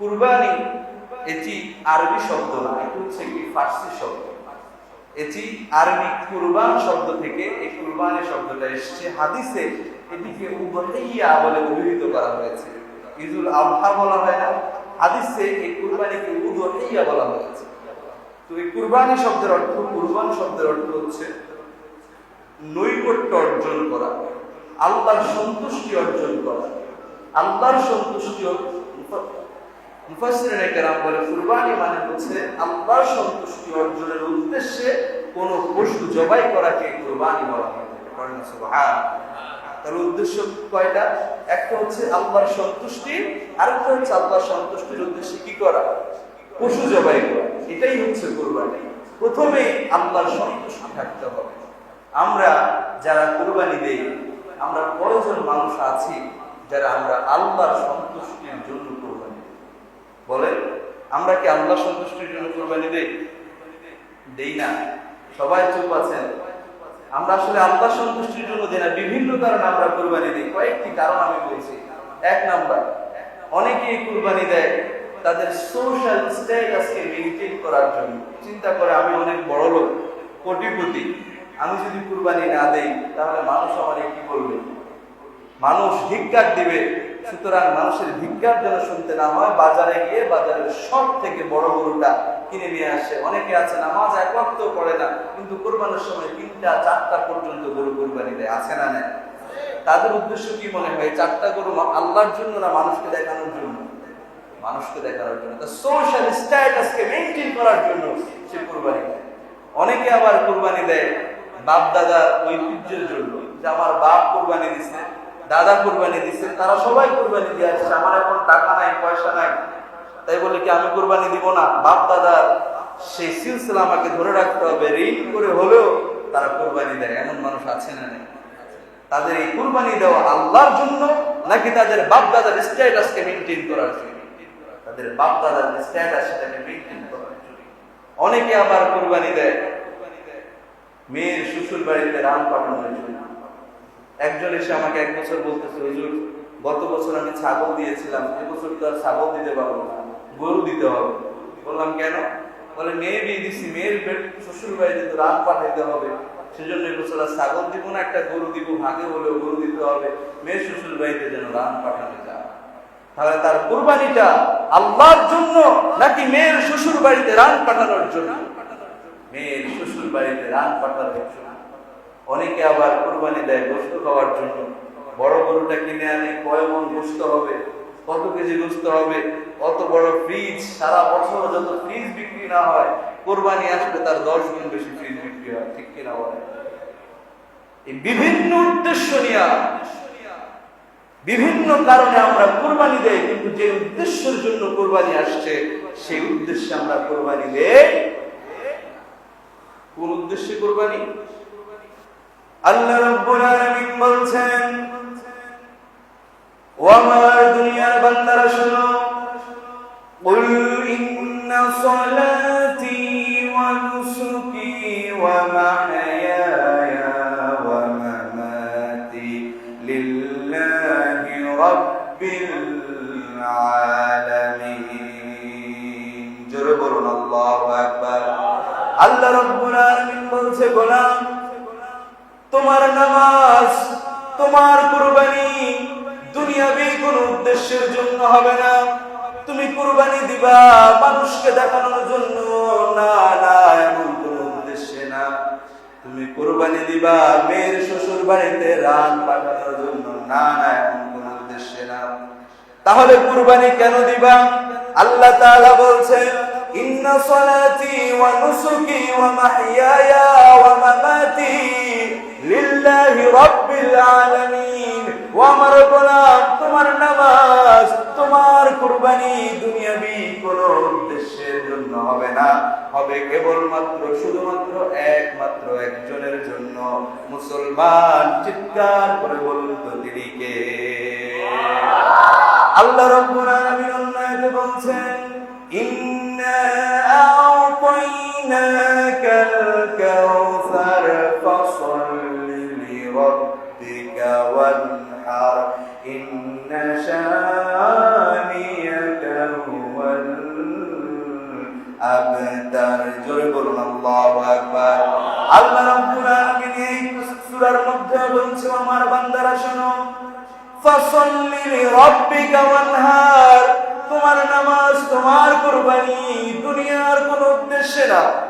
কুরবানি এটি আরবি শব্দ না, এটি হচ্ছে একটি ফার্সি শব্দ। এটি আরবি কুরবান শব্দ থেকে এই কুরবানি শব্দটা এসেছে। হাদিসে এটিকে উবহাইয়া বলে অভিহিত করা হয়েছে। ঈদুল আবহা বলা হয় না, হাদিসে এই কুরবানিকে উবহাইয়া বলা হয়েছে। তো এই কুরবানি শব্দের অর্থ, কুরবান শব্দের অর্থ হচ্ছে নৈকট্য অর্জন করা, আল্লাহর সন্তুষ্টি অর্জন করা। আল্লাহর সন্তুষ্টি মুফাসসিরিনে কেরাম বলে, কুরবানি মানে হচ্ছে আল্লাহর সন্তুষ্টি অর্জনের উদ্দেশ্যে কোনো পশু জবাই করাকে কুরবানি বলা হয় পড়েন সুবহান। তার উদ্দেশ্য কয়টা? একটা হচ্ছে আল্লাহর সন্তুষ্টি, আরেকটা হচ্ছে আল্লাহর সন্তুষ্টির উদ্দেশ্যে কি করা? পশু জবাই করা। এটাই হচ্ছে কুরবানি। প্রথমে আল্লাহর সন্তুষ্টি থাকতে হবে। আমরা যারা কুরবানি দেই, আমরা কয়জন মানুষ আছি যারা আমরা আল্লাহর সন্তুষ্টির জন্য বলেন, আমরা কি আল্লাহ সন্তুষ্টির জন্য কোরবানি দেই? দেই না। সবাই চুপ আছেন? আমরা আসলে আল্লাহ সন্তুষ্টির জন্য দেই না, বিভিন্ন কারণে আমরা কোরবানি দিই। কয়েকটি কারণ আমি বলছি। এক নাম্বার, অনেকেই কোরবানি দেয় তাদের সোশ্যাল স্ট্যাটাসকে মেনটেন করার জন্য। চিন্তা করে, আমি অনেক বড় লোক, কোটিপতি। আমি যদি কুরবানি না দেই, তাহলে মানুষ আমারে কি বলবে? মানুষ ধিক্কার দিবে। সুতরাং মানুষের ভিক্ষার যেন শুনতে না হয়, বাজারে গিয়ে বাজারের সব থেকে বড় গরুটা কিনে নিয়ে আসে। অনেকে আছে, নামাজ এক ওয়াক্ত পড়ে না, কিন্তু কোরবানের সময় তিনটা, চারটা পর্যন্ত গরু কোরবানি দেয়। আছে না নেয় তাদের উদ্দেশ্য কি মনে হয়? চারটা গরু আল্লাহর জন্য না মানুষকে দেখানোর জন্য? মানুষকে দেখানোর জন্য। তার সোশ্যাল স্ট্যাটাসকে মেনটেন করার জন্য সে কোরবানি দেয়। অনেকে আবার কোরবানি দেয় বাপ দাদার ঐতিহ্যের জন্য। যে আমার বাপ কোরবানি দিছে দাদা কোরবানি দিছে, তারা সবাই কোরবানি দিয়ে আসছে। আমার এখন টাকা নাই, পয়সা নাই। তাই বলে কি, আমি কোরবানি দিব না? বাপ দাদার সেই সিলসিলা আমাকে ধরে রাখতে হবে। ঋণ করে হলেও তারা কোরবানি দেয়। এমন মানুষ আছে না নেই? তাদের এই কুরবানি দেওয়া আল্লাহর জন্য নাকি তাদের বাপ দাদার স্ট্যাটাসকে মেনটেন করার জন্য? তাদের বাপ দাদার স্ট্যাটাস সেটাকে মেনটেন করার জন্য। অনেকে আবার কুরবানি দেয়। মেয়ের শ্বশুর বাড়িতে রাম পাঠানোর জন্য। একজন এসে আমাকে এক বছর বলতেছে, হুজুর, গত বছর আমি ছাগল দিয়েছিলাম এবছর তো আর ছাগল দিতে পারব না, গরু দিতে হবে। বললাম, কেন? বলে, মেয়ে বিয়ে দিছি, মেয়ের পেট শ্বশুর বাড়িতে তো রাম পাঠাইতে হবে, সেজন্য এবছর আর ছাগল দিব না, একটা গরু দিব, ভাগে হলেও গরু দিতে হবে, মেয়ের শ্বশুর বাড়িতে যেন রাম পাঠানো যায়। তাহলে তার কুরবানিটা আল্লাহর জন্য নাকি মেয়ের শ্বশুর বাড়িতে রান পাঠানোর জন্য? মেয়ের শ্বশুর বাড়িতে রান পাঠানোর জন্য। অনেকে আবার কোরবানি দেয় গোস্ত খাওয়ার জন্য। বড় গরুটা কিনে আনে, কয় মন গোস্ত হবে, কত কেজি গোস্ত হবে, কত বড় ফ্রিজ সারা বছর যত ফ্রিজ বিক্রি না হয়, কোরবানি আসলে তার দশ গুণ বেশি ফ্রিজ বিক্রি হয়, ঠিক কিনা বলে এই বিভিন্ন উদ্দেশ্য নিয়ে, বিভিন্ন কারণে আমরা কোরবানি দেই, কিন্তু যে উদ্দেশ্যের জন্য কোরবানি আসছে, সেই উদ্দেশ্যে আমরা কোরবানি দেই। কোন উদ্দেশ্যে কোরবানি? আল্লাহ রাব্বুল আলামিন বলছেন ও আমার দুনিয়ার বান্দারা শোনো قل إن صلاتي ونسكي ومحياي ومماتي لله رب العالمين জোরে বলুন আল্লাহু আকবার আল্লাহ রাব্বুল আলামিন বলছে গোলাম তোমার নামাজ, তোমার কুরবানি দুনিয়াবি কোন উদ্দেশ্যের জন্য হবে না। তুমি কুরবানি দিবা, মানুষকে দেখানোর জন্য। না না, এমন কোন উদ্দেশ্যে না। তুমি কুরবানি দিবা, মেয়ের শ্বশুর বাড়িতে রান পাঠানোর জন্য। না না, এমন কোন উদ্দেশ্যে না। তাহলে কুরবানি কেন দিবা? আল্লাহ তাআলা বলছেন, ইন্না সালাতি ওয়া নুসুকি ওয়া মাহইয়ায়া ওয়া মামাতি একমাত্র একজনের জন্য। মুসলমান চিৎকার করে বলুন তিনি কে? আল্লাহ রাব্বুল আলামিন অন্য বলছেন জোরে বলুন, আল্লাহু মধ্যে বলছে আমার বান্দারা, শোনো। ফাসাল্লি লিরাব্বিকা ওয়ানহার। তোমার নামাজ তোমার কুরবানি, দুনিয়ার কোনো উদ্দেশ্যে না।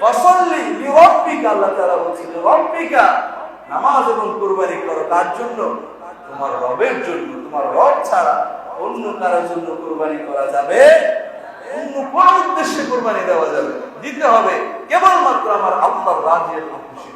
ফসল্লি রব্বিকা আল্লাহ রব্বিকা, নামাজ এবং কুরবানি করো। তার জন্য? তোমার রবের জন্য। তোমার রব ছাড়া অন্য কারোর জন্য কুরবানি করা যাবে অন্য কোন উদ্দেশ্যে কুরবানি দেওয়া যাবে দিতে হবে কেবলমাত্র আমার আল্লাহর রাজের খুশি।